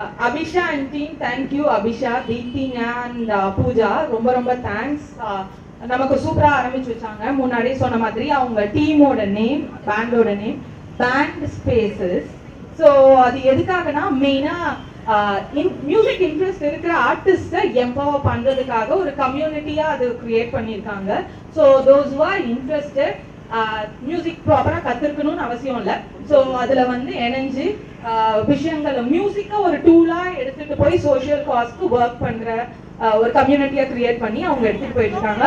Abisha and team thank you Abisha தீப்திங்க and Pooja ரொம்ப ரொம்ப thanks நமக்கு சூப்பரா ஆரம்பிச்சு வச்சாங்க. முன்னாடி சொன்ன மாதிரி அவங்க டீமோட நேம் பேண்டோட நேம் பேண்ட் ஸ்பேசஸ் ஸோ அது எதுக்காகனா மெயினா மியூசிக் இன்ட்ரெஸ்ட் இருக்கிற ஆர்டிஸ்டை எம்பவர் பண்றதுக்காக ஒரு கம்யூனிட்டியா அது கிரியேட் பண்ணியிருக்காங்க. So those are interested music ப்ராப்பராக கற்றுக்கணும்னு அவசியம் இல்லை. ஸோ அதில் வந்து இணைஞ்சு விஷயங்கள் விஷயங்களை மியூசிக்கை ஒரு டூலாக எடுத்துகிட்டு போய் சோஷியல் காஸ்க்கு ஒர்க் பண்ணுற ஒரு கம்யூனிட்டியை க்ரியேட் பண்ணி அவங்க எடுத்துகிட்டு போயிட்டு இருக்காங்க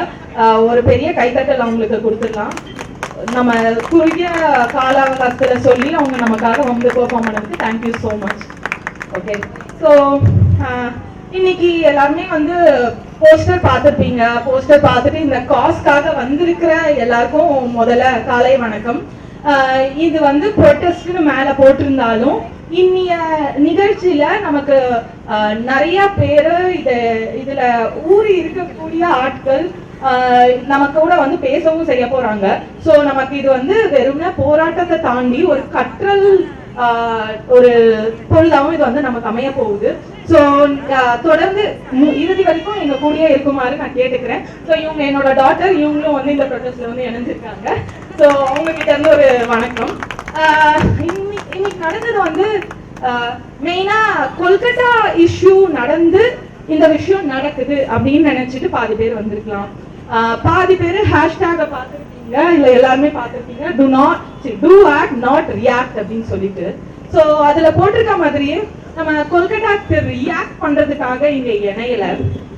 ஒரு பெரிய கைத்தட்டல் அவங்களுக்கு கொடுத்துடலாம். நம்ம குறுகிய கால சொல்லி அவங்க நமக்காக வந்து பெர்ஃபார்ம் பண்ணதுக்கு thank you so much okay so இன்னைக்கு எல்லாருமே வந்து போஸ்டர் பார்த்துருப்பீங்க. போஸ்டர் பார்த்துட்டு இந்த காஸ்க்காக வந்திருக்கிற எல்லாருக்கும் முதல்ல காலை வணக்கம். இது வந்து ப்ரொட்டஸ்ட்னு மேலே போட்டிருந்தாலும் இன்னைய நிகழ்ச்சியில நமக்கு நிறைய பேர் இது இதுல ஊறி இருக்கக்கூடிய ஆட்கள் நமக்கு கூட வந்து பேசவும் செய்ய போறாங்க. ஸோ நமக்கு இது வந்து வெறும்ன போராட்டத்தை தாண்டி ஒரு கற்றல் ஒரு பொருளாவும் இது வந்து நமக்கு அமைய போகுது. ஸோ தொடர்ந்து இறுதி வரைக்கும் எங்க கூடயே இருக்குமாறு நான் கேட்டுக்கிறேன். ஸோ இவங்க என்னோட டாட்டர் இவங்களும் வந்து இந்த ப்ரொடெஸ்ட்ல வந்து இணைஞ்சிருக்காங்க. ஸோ அவங்க கிட்ட இருந்து ஒரு வணக்கம். ஆஹ் இன்னி- இன்னைக்கு நடந்தது வந்து மெயினா கொல்கத்தா இஷ்யூ நடந்து இந்த விஷயம் நடக்குது அப்படின்னு நினைச்சிட்டு பாதி பேர் வந்திருக்கலாம். ஆஹ் பாதி பேர் ஹேஷ்டேக பார்த்து இல்ல எல்லாருமே பார்த்துருக்கீங்க to not to act not react அப்படின்னு சொல்லிட்டு. ஸோ அதுல போட்டிருக்க மாதிரியே நம்ம கொல்கட்டாக்கு ரியாக்ட் பண்றதுக்காக இங்க இணையில.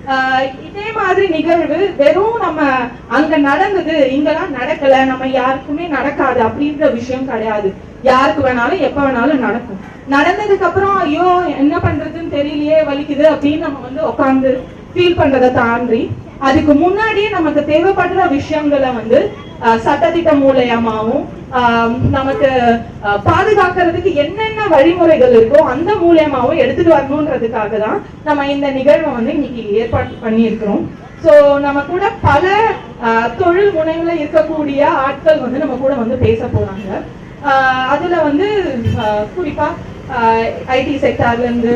ஆஹ் இதே மாதிரி நிகழ்வு வெறும் நம்ம அங்க நடந்தது இங்கெல்லாம் நடக்கல நம்ம யாருக்குமே நடக்காது அப்படின்ற விஷயம் கிடையாது. யாருக்கு வேணாலும் எப்ப வேணாலும் நடக்கும். நடந்ததுக்கு அப்புறம் ஐயோ என்ன பண்றதுன்னு தெரியலையே வலிக்குது அப்படின்னு நம்ம வந்து உட்காந்து ஃபீல் பண்றதை தாண்டி அதுக்கு முன்னாடியே நமக்கு தேவைப்படுற விஷயங்களை வந்து ஆஹ், சட்டத்திட்டம் மூலயமாவும் ஆஹ், நமக்கு பாதுகாக்கிறதுக்கு என்னென்ன வழிமுறைகள் இருக்கோ அந்த மூலியமாவும் எடுத்துட்டு வரணுன்றதுக்காக தான் நம்ம இந்த நிகழ்வை வந்து இன்னைக்கு ஏற்பாடு பண்ணியிருக்கிறோம். ஸோ நம்ம கூட பல ஆஹ், தொழில் முனைவுல இருக்கக்கூடிய ஆட்கள் வந்து நம்ம கூட வந்து பேச போறாங்க. அதுல வந்து ஆஹ், குறிப்பா ஐடி செக்டார்லேருந்து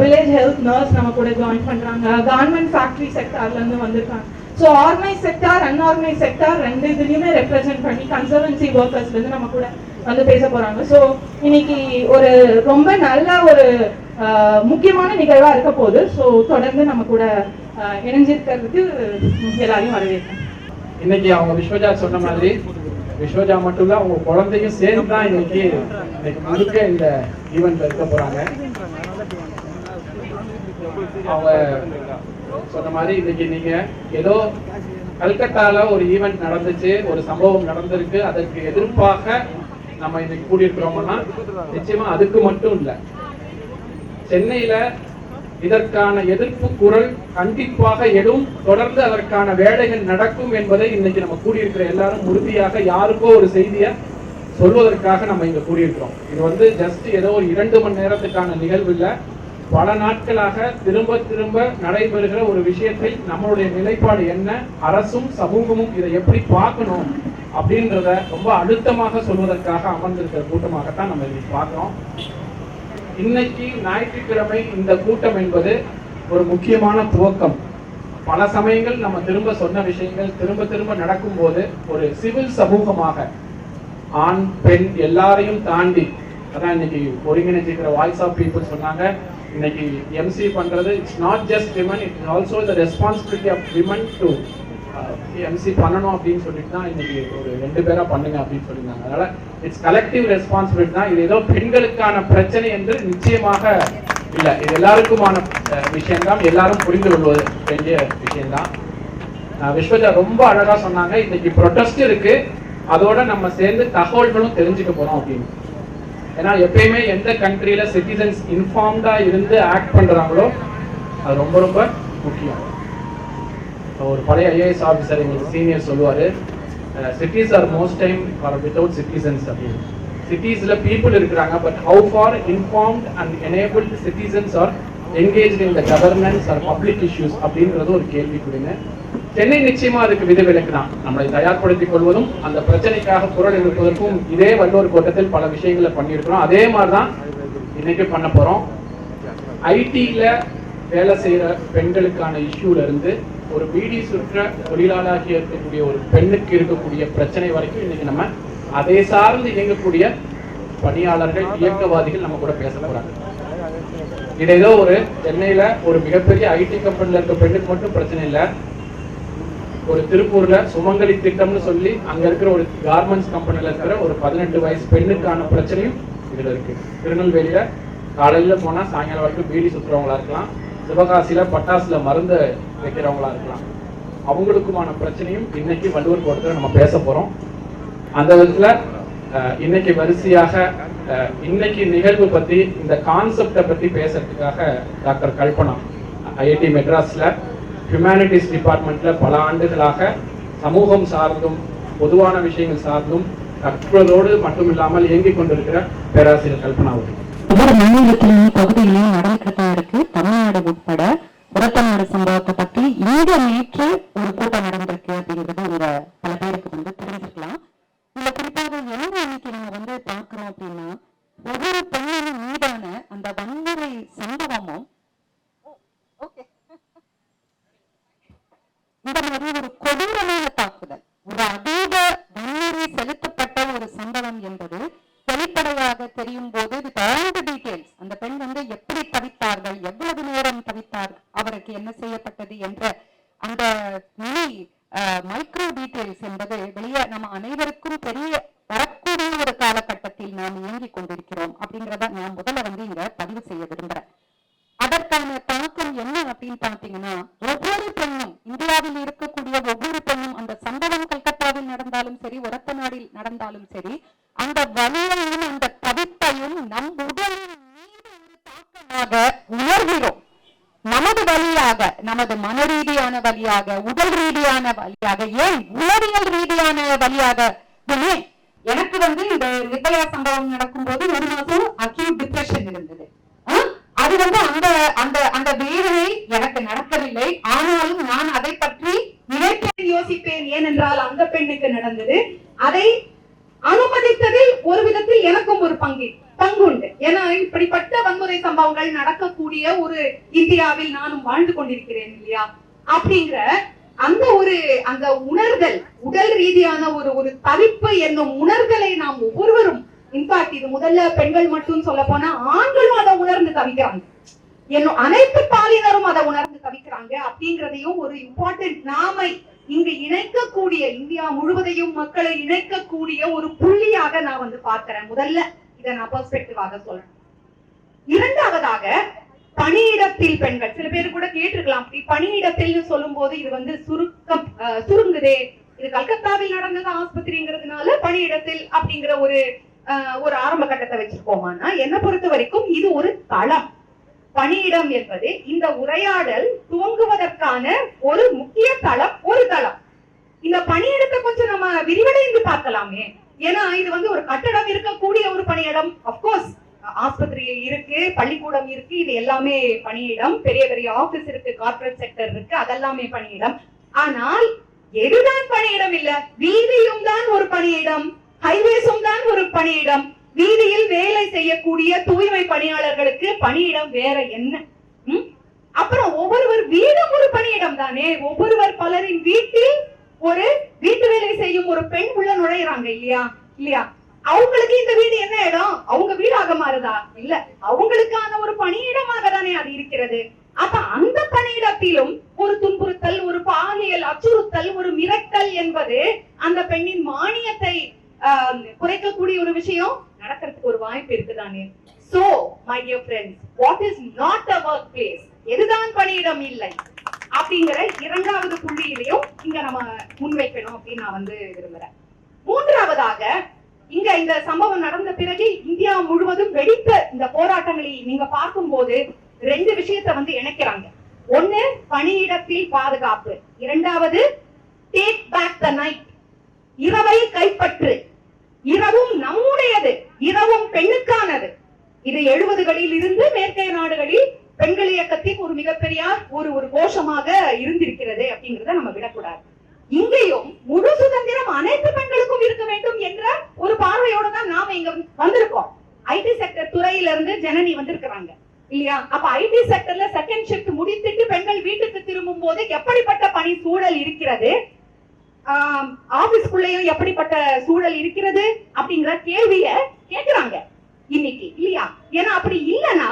வில்லேஜ் ஹெல்த் நர்ஸ் நம்ம கூட ஜாயின் பண்ணுறாங்க கவர்மெண்ட் ஃபேக்ட்ரி செக்டார்லேருந்து வந்திருக்காங்க. So organise sector unorganise sector ரெண்டு இதுலையுமே ரெப்ரசென்ட் பண்ணி கன்சர்வன்சி ஒர்க்கர்ஸ்லேருந்து நம்ம கூட வந்து பேச போகிறாங்க ஸோ இன்னைக்கு ஒரு ரொம்ப நல்ல ஒரு uh, முக்கியமான நிகழ்வாக இருக்க போகுது. ஸோ தொடர்ந்து நம்ம கூட uh, இணைஞ்சிருக்கிறதுக்கு எல்லாரையும் வரவேற்கிறேன். இன்னைக்கு அவங்க விஸ்வஜா சொன்ன மாதிரி விஸ்வஜா மட்டும் இல்லை அவங்க குழந்தையும் சேர்ந்து தான் இன்னைக்கு இன்னைக்கு முழுக்க இந்த ஈவெண்ட்ல இருக்க போறாங்க. அவங்க சொன்ன மாதிரி இன்னைக்கு நீங்க ஏதோ கல்கத்தால ஒரு ஈவெண்ட் நடந்துச்சு ஒரு சம்பவம் நடந்திருக்கு அதற்கு எதிர்ப்பாக நம்ம இன்னைக்கு கூடியிருக்கிறோம்னா நிச்சயமா அதுக்கு மட்டும் இல்லை. சென்னையில இதற்கான எதிர்ப்பு குரல் கண்டிப்பாக எடும் தொடர்ந்து அதற்கான வேலைகள் நடக்கும் என்பதை இன்னைக்கு நம்ம கூடியிருக்கிற எல்லாரும் உறுதியாக யாருக்கோ ஒரு செய்தியை சொல்வதற்காக நம்ம இங்க கூடியிருக்கிறோம். இது வந்து ஜஸ்ட் ஏதோ ஒரு இரண்டு மணி நேரத்துக்கான நிகழ்வு இல்லை. பல நாட்களாக திரும்ப திரும்ப நடைபெறுகிற ஒரு விஷயத்தில் நம்மளுடைய நிலைப்பாடு என்ன அரசும் சமூகமும் இதை எப்படி பார்க்கணும் அப்படின்றத ரொம்ப அழுத்தமாக சொல்வதற்காக அமர்ந்திருக்கிற கூட்டமாகத்தான் நம்ம இன்னைக்கு பார்க்கிறோம். இன்னைக்கு ஞாயிற்றுக்கிழமை இந்த கூட்டம் என்பது ஒரு முக்கியமான துவக்கம். பல சமயங்கள் நம்ம திரும்ப சொன்ன விஷயங்கள் திரும்ப திரும்ப நடக்கும்போது ஒரு சிவில் சமூகமாக ஆண் பெண் எல்லாரையும் தாண்டி அதான் இன்னைக்கு ஒருங்கிணைச்சிருக்கிற வாய்ஸ் ஆஃப் பீப்புள் சொன்னாங்க. இன்னைக்கு எம்சி பண்றது it's not just women it is also the responsibility of women to MC பண்ணணும் அப்படின்னு சொல்லிட்டு தான் இன்னைக்கு ஒரு ரெண்டு பேரா பண்ணுங்க அப்படின்னு சொல்லியிருந்தாங்க. அதனால இட்ஸ் கலெக்டிவ் ரெஸ்பான்சிபிலிட்டி தான். இது ஏதோ பெண்களுக்கான பிரச்சனை என்று நிச்சயமாக இல்ல. இது எல்லாருக்குமான விஷயம் தான் எல்லாரும் புரிந்து கொள்வது வேண்டிய விஷயம்தான். விஸ்வஜா ரொம்ப அழகா சொன்னாங்க. இன்னைக்கு ப்ரொட்டஸ்ட் இருக்கு. அதோட நம்ம சேர்ந்து தகவல்களும் தெரிஞ்சுக்க போறோம் அப்படின்னு. ஏன்னா எப்பயுமே எந்த கண்ட்ரியில சிட்டிசன்ஸ் இன்ஃபார்ம்டா இருந்து ஆக்ட் பண்றாங்களோ அது ரொம்ப ரொம்ப முக்கியம். ஒரு பழைய ஐஏஎஸ் ஆஃபீஸர் எங்களுக்கு சீனியர் சொல்லுவாரு. Cities are most time for without citizens அப்படின்னு சிட்டிஸில் பீப்புள் இருக்கிறாங்க but how far informed and enabled citizens are engage in the governance are public issues அப்படின்றது ஒரு கேள்விக்குறிங்க சென்னை நிச்சயமா அதுக்கு விதிவிலக்கு தான். நம்மளை தயார்படுத்திக் கொள்வதும் அந்த பிரச்சனைக்காக குரல் எழுப்பதற்கும் இதே வல்லூர் கோட்டத்தில் பல விஷயங்களை பண்ணியிருக்கிறோம். அதே மாதிரி தான் இன்னைக்கு பண்ண போறோம். ஐடியில் வேலை செய்கிற பெண்களுக்கான இஷ்யூல இருந்து ஒரு பீடி சுற்ற தொழிலாளராகி இருக்கக்கூடிய ஒரு பெண்ணுக்கு இருக்கக்கூடிய பிரச்சனை வரைக்கும் இன்னைக்கு நம்ம அதை சார்ந்து இயங்கக்கூடிய பணியாளர்கள் இயக்கவாதிகள் நம்ம கூட பேச போறாங்க. இது ஏதோ ஒரு சென்னையில ஒரு மிகப்பெரிய ஐடி கம்பெனில இருக்க பெண்ணுக்கு மட்டும் பிரச்சனை இல்லை. ஒரு திருப்பூர்ல சுமங்கலி திட்டம்னு சொல்லி அங்க இருக்கிற ஒரு கார்மெண்ட்ஸ் கம்பெனில இருக்கிற ஒரு பதினெட்டு வயசு பெண்ணுக்கான பிரச்சனையும் இதுல இருக்கு. திருநெல்வேலியில காலையில போனா சாயங்காலம் வரைக்கும் பீடி சுத்துறவங்களா இருக்கலாம். சிவகாசியில் பட்டாசில் மருந்து வைக்கிறவங்களா இருக்கலாம். அவங்களுக்குமான பிரச்சனையும் இன்னைக்கு வள்ளுவர் கோட்டத்தில் நம்ம பேச போகிறோம் அந்த விதத்தில் இன்னைக்கு வரிசையாக இன்னைக்கு நிகழ்வு பற்றி இந்த கான்செப்டை பற்றி பேசுறதுக்காக டாக்டர் கல்பனா ஐஐடி மெட்ராஸில் ஹியூமனிட்டிஸ் டிபார்ட்மெண்ட்டில் பல ஆண்டுகளாக சமூகம் சார்ந்தும் பொதுவான விஷயங்கள் சார்ந்தும் கற்பதோடு மட்டும் இல்லாமல் இயங்கிக் கொண்டிருக்கிற பேராசிரியர் கல்பனா அவர்கள். ஒவ்வொரு மாநிலத்திலையும் பகுதியிலையும் நடந்துட்டு தான் இருக்கு. தமிழ்நாடு உட்பட உரத்தநாடு சம்பவத்தை பத்தி இங்க நேற்று ஒரு கூட்டம் நடந்திருக்கு அப்படிங்கிறது உங்க பல பேருக்கு வந்து சரி உரத்த நாடில் நடந்தாலும் சரி ஏனென்றால் அந்த பெண்ணுக்கு நடந்தது. அதை அனுமதித்ததில் ஒரு விதத்தில் எனக்கும் ஒரு பங்கு பங்குண்டு. ஏன்னா இப்படிப்பட்ட வன்முறை சம்பவங்கள் நடக்கக்கூடிய ஒரு இந்தியாவில் நானும் வாழ்ந்து கொண்டிருக்கிறேன் இல்லையா? அப்படிங்கிற அந்த ஒரு அந்த உணர்தல் உடல் ரீதியான ஒரு ஒரு தவிப்பு என்னும் உணர்தலை நாம் ஒவ்வொருவரும் இன்ஃபேக்ட் இது முதல்ல பெண்கள் மட்டும் சொல்ல போனா ஆண்களும் அதை உணர்ந்து தவிக்கிறாங்க. என்னும் அனைத்து பாலினரும் அதை உணர் வந்து தவிக்கிறாங்க அப்படிங்கிறதையும் ஒரு இம்பார்ட்டன்ட் நாமை இங்கு இணைக்கக்கூடிய இந்தியா முழுவதையும் மக்களை இணைக்கக்கூடிய ஒரு புள்ளியாக நான் வந்து பார்க்கிறேன். முதல்ல இதை நான் பெர்ஸ்பெக்டிவாக சொல்றேன் இரண்டாவதாக பணியிடத்தில் பெண்கள் சில பேர் கூட கேட்டிருக்கலாம். அப்படி பணியிடத்தில் சொல்லும் போது இது வந்து சுருக்கம் சுருங்குதே. இது கல்கத்தாவில் நடந்தது ஆஸ்பத்திரிங்கிறதுனால பணியிடத்தில் அப்படிங்கிற ஒரு ஒரு ஆரம்ப கட்டத்தை வச்சிருக்கோமானா என்ன பொறுத்த வரைக்கும் இது ஒரு தளம். பணியிடம் என்பது இந்த உரையாடல் துவங்குவதற்கான ஒரு முக்கிய தளம் ஒரு தளம். இந்த பணியிடத்தை கொஞ்சம் நம்ம விரிவடைந்து பார்க்கலாமே. ஏன்னா இது வந்து ஒரு கட்டடம் இருக்கக்கூடிய ஒரு பணியிடம். அப்கோர்ஸ் ஆஸ்பத்திரி இருக்கு பள்ளிக்கூடம் இருக்கு இது எல்லாமே பணியிடம். பெரிய பெரிய ஆபீஸ் இருக்கு கார்ப்பரேட் செக்டர் இருக்கு அதெல்லாமே பணியிடம். ஆனால் எதுதான் பணியிடம் இல்ல? வீதியும் தான் ஒரு பணியிடம். ஹைவேஸும் தான் ஒரு பணியிடம். வீதியில் வேலை செய்யக்கூடிய தூய்மை பணியாளர்களுக்கு பணியிடம் வேற என்ன? அப்புறம் ஒவ்வொருவர் வீடும் ஒரு பணியிடம் தானே? ஒவ்வொருவர் பலரின் வீட்டில் ஒரு வீட்டு வேலை செய்யும் ஒரு பெண் உள்ள நுழையிறாங்க இல்லையா? இல்லையா? அவங்களுக்கு இந்த வீடு என்ன இடம்? அவங்க வீடாக மாறுதா? இல்ல. அவங்களுக்கான ஒரு பணியிடமாக தானே அது இருக்கிறது. அப்ப அந்த பணியிடத்திலும் ஒரு துன்புறுத்தல் ஒரு பாலியல் அச்சுறுத்தல் ஒரு மிரட்டல் என்பது அந்த பெண்ணின் மானியத்தை ஆஹ், குறைக்கக்கூடிய ஒரு விஷயம். நடக்கிறதுக்கு ஒரு வாய்ப்பு இருக்குதானே so my dear friends what is not a workplace எதுதான் பணியிடம் இல்லை. அப்படிங்கிற இரண்டாவது புள்ளியிலையும் இங்க நம்ம முன்வைக்கணும் அப்படின்னு நான் வந்து விரும்புறேன். மூன்றாவதாக இங்க இந்த சம்பவம் நடந்த பிறகு இந்தியா முழுவதும் வெடித்த இந்த போராட்டங்களை நீங்க பார்க்கும் போது ரெண்டு விஷயத்தை வந்து இணைக்கிறாங்க. ஒண்ணு பணியிடத்தில் பாதுகாப்பு. இரண்டாவது டேக் பேக் த நைட் இரவை கைப்பற்று. இரவும் நம்முடையது இரவும் பெண்ணுக்கானது. இது எழுபதுகளில் இருந்து மேற்கைய நாடுகளில் பெண்கள் இயக்கத்தின் ஒரு மிகப்பெரிய ஒரு ஒரு கோஷமாக இருந்திருக்கிறது அப்படிங்கிறத நம்ம விடக்கூடாது. இங்கேயும் முழு சுதந்திரம் அனைத்து பெண்களுக்கும் இருக்க வேண்டும் என்ற ஒரு பார்வையோட தான் நாம இங்க வந்திருக்கோம். ஐடி செக்டர் துறையில இருந்து ஜனனி வந்திருக்கிறாங்க இல்லையா? அப்ப ஐடி செக்டர்ல செகண்ட் ஷிஃப்ட் முடித்துட்டு பெண்கள் வீட்டுக்கு திரும்பும் போது எப்படிப்பட்ட பணி சூழல் இருக்கிறது? ஆபீஸ்க்குள்ளேயும் எப்படிப்பட்ட சூழல் இருக்கிறது அப்படிங்கிற கேள்விய கேக்குறாங்க. இன்னைக்கு இல்லையா? ஏன்னா அப்படி இல்லைன்னா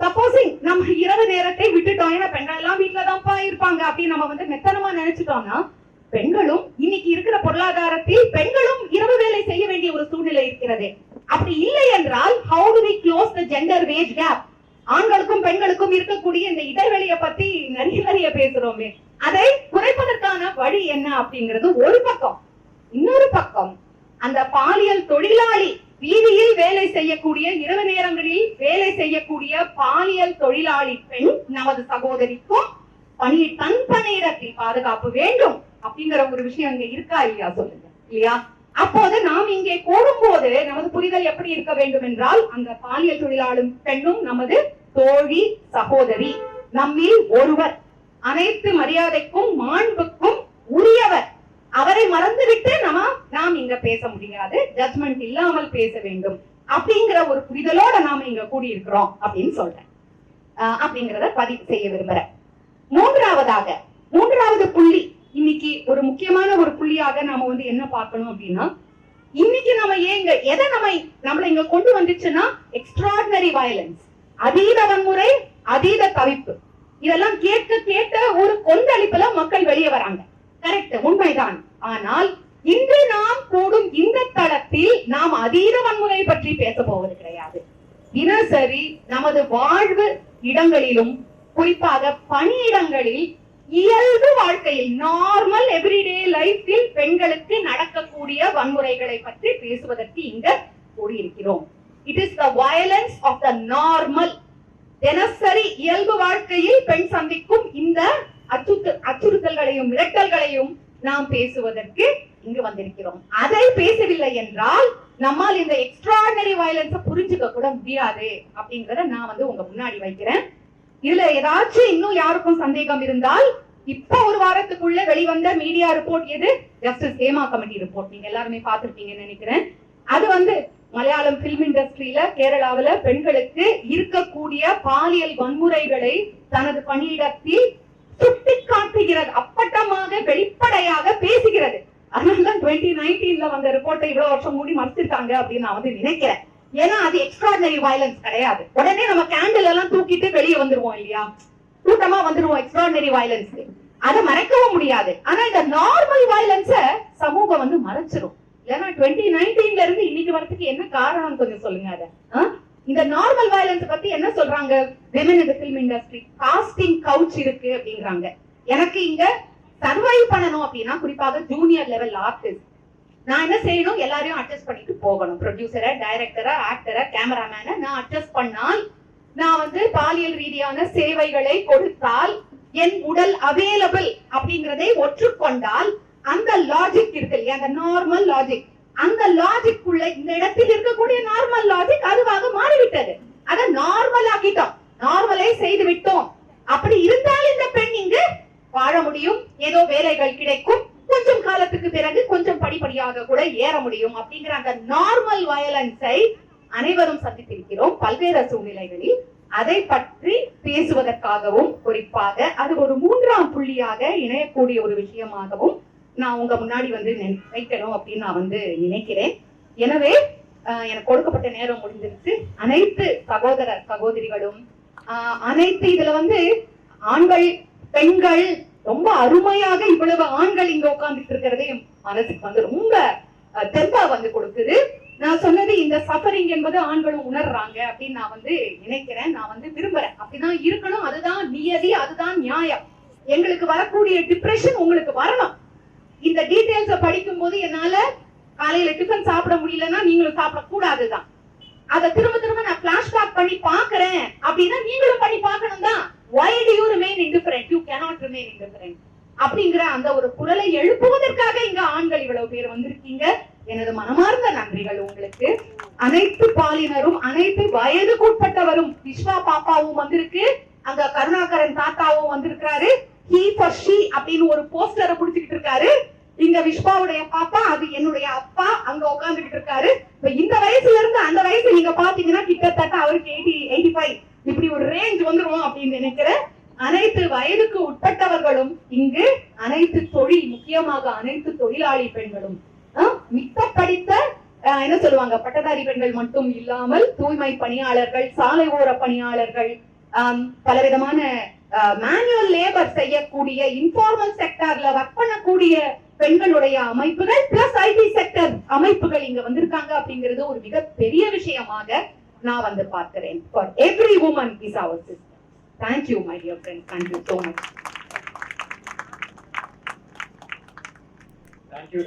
சப்போசிங் நம்ம இரவு நேரத்தை விட்டுட்டோம். ஏன்னா பெண்கள் எல்லாம் வீட்டுலதான் இருப்பாங்க அப்படின்னு நம்ம வந்து மெத்தனமா நினைச்சிட்டோம்னா பெண்களும் இன்னைக்கு இருக்கிற பொருளாதாரத்தில் பெண்களும் இரவு வேலை செய்ய வேண்டிய ஒரு சூழ்நிலை இருக்கிறது. அப்படி இல்லை என்றால் how to we close the gender wage gap ஆண்களுக்கும் பெண்களுக்கும் இருக்கக்கூடிய இந்த இடைவெளியை பத்தி நிறைய நிறைய பேசுறோமே. அதை குறைப்பதற்கான வழி என்ன அப்படிங்கிறது ஒரு பக்கம். இன்னொரு பக்கம் அந்த பாலியல் தொழிலாளி வீதியில் வேலை செய்யக்கூடிய இரவு நேரங்களில் வேலை செய்யக்கூடிய பாலியல் தொழிலாளி பெண் நமது சகோதரிக்கும் பணி தன் பணியிடத்தில் பாதுகாப்பு வேண்டும் அப்படிங்கிற ஒரு விஷயம் இங்க இருக்கா இல்லையா சொல்லுங்க. இல்லையா? அப்போது நாம் இங்கே கூடும்போது நமது புரிதல் எப்படி இருக்க வேண்டும் என்றால் அந்த பாலியல் தொழிலாளும் பெண்ணும் நமது தோழி சகோதரி நம்மில் ஒருவர். அனைத்து மரியாதைக்கும் மாண்புக்கும் உரியவர். அவரை மறந்துவிட்டு நம்ம நாம் இங்க பேச முடியாது. ஜட்மெண்ட் இல்லாமல் பேச வேண்டும். அப்படிங்கிற ஒரு புரிதலோட நாம இங்க கூடியிருக்கிறோம் அப்படின்னு சொல்றேன். அப்படிங்கிறத பதிவு செய்ய விரும்புறேன். மூன்றாவதாக மூன்றாவது புள்ளி. இன்னைக்கு ஒரு முக்கியமான ஒரு புள்ளியாக நாம வந்து என்ன பார்க்கணும் அப்படின்னா இன்னைக்கு நம்ம ஏங்க எதை நம்ம நம்மள இங்க கொண்டு வந்துச்சுன்னா எக்ஸ்ட்ராடினரி வயலன்ஸ் அதீத வன்முறை அதீத தவிப்பு. இதெல்லாம் கேட்க கேட்ட ஒரு கொந்தளிப்புல மக்கள் வெளியே வராங்க. கரெக்ட் உண்மைதான். ஆனால் இன்று நாம் கூடும் இந்த தளத்தில் நாம் அதீத வன்முறை பற்றி பேச போவது கிடையாது. தினசரி நமது வாழ்வு இடங்களிலும் குறிப்பாக பணியிடங்களில் இயல்பு வாழ்க்கையில் நார்மல் எவ்ரிடே லைஃபில் பெண்களுக்கு நடக்கக்கூடிய வன்முறைகளை பற்றி பேசுவதற்கு இங்க கூடியிருக்கிறோம். It is the violence of the normal தினசரி இயல்பு வாழ்க்கையில் பெண் சந்திக்கும் இந்த அச்சுறுத்து அச்சுறுத்தல்களையும் மிரட்டல்களையும் நாம் பேசுவதற்கு இங்கு வந்திருக்கிறோம். அதை பேசவில்லை என்றால் நம்மால் இந்த எக்ஸ்ட்ராடினரி வயலன்ஸ புரிஞ்சுக்க கூட முடியாது அப்படிங்கறத நான் வந்து உங்க முன்னாடி வைக்கிறேன். இதுல ஏதாச்சும் இன்னும் யாருக்கும் சந்தேகம் இருந்தால் இப்ப ஒரு வாரத்துக்குள்ள வெளிவந்த மீடியா ரிப்போர்ட் எது? ஜஸ்டிஸ் ஹேமா கமிட்டி ரிப்போர்ட் நீங்க எல்லாருமே பார்த்திருப்பீங்கன்னு நினைக்கிறேன். அது வந்து மலையாளம் பிலிம் இண்டஸ்ட்ரியில கேரளாவில பெண்களுக்கு இருக்கக்கூடிய பாலியல் வன்முறைகளை தனது பணியிடத்தில் சுட்டி காட்டுகிறது அப்பட்டமாக வெளிப்படையாக பேசுகிறது. அதனாலதான் டுவெண்ட்டி நைன்டீன்ல வந்த ரிப்போர்ட்டை இவ்வளவு வருஷம் மூடி மறைச்சிருக்காங்க அப்படின்னு நான் வந்து நினைக்கிறேன். ஏன்னா அது எக்ஸ்ட்ராடனரி வயலன்ஸ் கிடையாது. உடனே நம்ம கேண்டில் எல்லாம் தூக்கிட்டு வெளியே வந்துருவோம் இல்லையா? கூட்டமா வந்துருவோம் எக்ஸ்ட்ராடனரி வயலன்ஸ்க்கு அதை மறைக்கவும் முடியாது. ஆனா இந்த நார்மல் வயலன்ஸ சமூகம் வந்து மறைச்சிரும். இல்லைன்னா டுவெண்ட்டி நைன்டீன்ல இருந்து இன்னைக்கு வரதுக்கு என்ன காரணம் கொஞ்சம் சொல்லுங்க அத. இந்த நார்மல் வயலன்ஸ் பத்தி என்ன சொல்றாங்க? விமன் இந்த பிலிம் இண்டஸ்ட்ரி காஸ்டிங் கவுச் இருக்கு அப்படிங்கிறாங்க. எனக்கு இங்க சர்வைவ் பண்ணணும் அப்படின்னா குறிப்பாக ஜூனியர் லெவல் ஆர்டிஸ்ட் நான் என்ன செய்யணும்? எல்லாரையும் அட்ஜஸ்ட் பண்ணிட்டு போகணும். ப்ரொடியூசரை டைரக்டரா ஆக்டரா கேமராமேனை நான் அட்ஜஸ்ட் பண்ணால் நான் வந்து பாலியல் ரீதியான சேவைகளை கொடுத்தால் என் உடல் அவைலபிள் அப்படிங்கிறதை ஒற்றுக்கொண்டால் அந்த லாஜிக் இருக்கு இல்லையா? அந்த நார்மல் லாஜிக் அந்த லாஜிக் உள்ள இந்த இடத்தில் இருக்கக்கூடிய நார்மல் லாஜிக் அதுவாக மாறிவிட்டது. அதை நார்மல் ஆக்கிட்டோம். நார்மலை செய்து விட்டோம். அப்படி இருந்தால் இந்த பெண் இங்கு வாழ முடியும். ஏதோ வேலைகள் கிடைக்கும். கொஞ்சம் காலத்துக்கு பிறகு கொஞ்சம் படிப்படியாக கூட ஏற முடியும் அப்படிங்கிற அந்த நார்மல் வயலன்ஸை அனைவரும் சந்தித்திருக்கிறோம் பல்வேறு சூழ்நிலைகளில். அதை பற்றி பேசுவதற்காகவும் குறிப்பாக அது ஒரு மூன்றாம் புள்ளியாக இணையக்கூடிய ஒரு விஷயமாகவும் நான் உங்க முன்னாடி வந்து நினை- வைக்கணும் அப்படின்னு நான் வந்து நினைக்கிறேன். எனவே ஆஹ், எனக்கு கொடுக்கப்பட்ட நேரம் முடிஞ்சிருச்சு அனைத்து சகோதர சகோதரிகளும் அனைத்து இதுல வந்து ஆண்கள் பெண்கள் ரொம்ப அருமையாக இவ்வளவு ஆண்கள் இங்க உட்கார்ந்துட்டு இருக்கிறதே மனசுக்கு வந்து ரொம்ப தெம்பா வந்து கொடுக்குது. நான் சொன்னது இந்த சஃபரிங் என்பது ஆண்களும் உணர்றாங்க அப்படின்னு நான் வந்து நினைக்கிறேன். நான் வந்து விரும்புறேன். அப்படிதான் இருக்கணும். அதுதான் நியதி அதுதான் நியாயம். எங்களுக்கு வரக்கூடிய டிப்ரெஷன் உங்களுக்கு வரணும் இந்த டீடைல்ஸ படிக்கும் போது என்னால காலையில டிஃபன் சாப்பிட முடியலன்னா நீங்களும் சாப்பிட கூடாதுதான் அதை திரும்ப திரும்ப நான் பிளாஷ்பேக் பண்ணி பாக்குறேன் அப்படின்னா நீங்களும் பண்ணி பார்க்கணும் தான் why do you you indifferent? You cannot அப்படிங்கிற அந்த ஒரு குரலை எழுப்புவதற்காக இங்க ஆண்கள் இவ்வளவு பேர் வந்திருக்கீங்க. எனது மனமார்ந்த நன்றிகள் உங்களுக்கு. அனைத்து பாலினரும் அனைத்து வயதுக்குட்பட்டவரும் விஸ்வா பாப்பாவும் வந்திருக்கு. அங்க கருணாகரன் தாத்தாவும் வந்திருக்கிறாரு. ஹி for ஷி அப்படின்னு ஒரு போஸ்டரை புடிச்சுக்கிட்டு இருக்காரு. இங்க விஷ்வாவுடைய பாப்பா அது என்னுடைய அப்பா அங்க உட்கார்ந்துகிட்டு இருக்காரு. இப்ப இந்த வயசுல இருந்து அந்த வயசு நீங்க பாத்தீங்கன்னா கிட்டத்தட்ட அவருக்கு எயிட்டி எயிட்டி ஃபைவ் இப்படி ஒரு ரேஞ்ச் வந்துரும் அப்படின்னு நினைக்கிறேன் அனைத்து வயதுக்கு உட்பட்டவர்களும் இங்கு அனைத்து தொழில் முக்கியமாக அனைத்து தொழிலாளி பெண்களும் ஆஹ், மிக்க படித்த ஆஹ், என்ன சொல்லுவாங்க பட்டதாரி பெண்கள் மட்டும் இல்லாமல் தூய்மை பணியாளர்கள் சாலை ஓர பணியாளர்கள் பலவிதமான மேனுவல் லேபர் செய்யக்கூடிய இன்ஃபார்மல் செக்டார்ல ஒர்க் பண்ணக்கூடிய பெண்களுடைய அமைப்புகள் பிளஸ் ஐடி செக்டர் அமைப்புகள் இங்க வந்திருக்காங்க அப்படிங்கிறது ஒரு மிகப்பெரிய விஷயமாக நான் வந்து பார்க்கிறேன். For every woman is our sister thank you my dear friend thank you so much thank you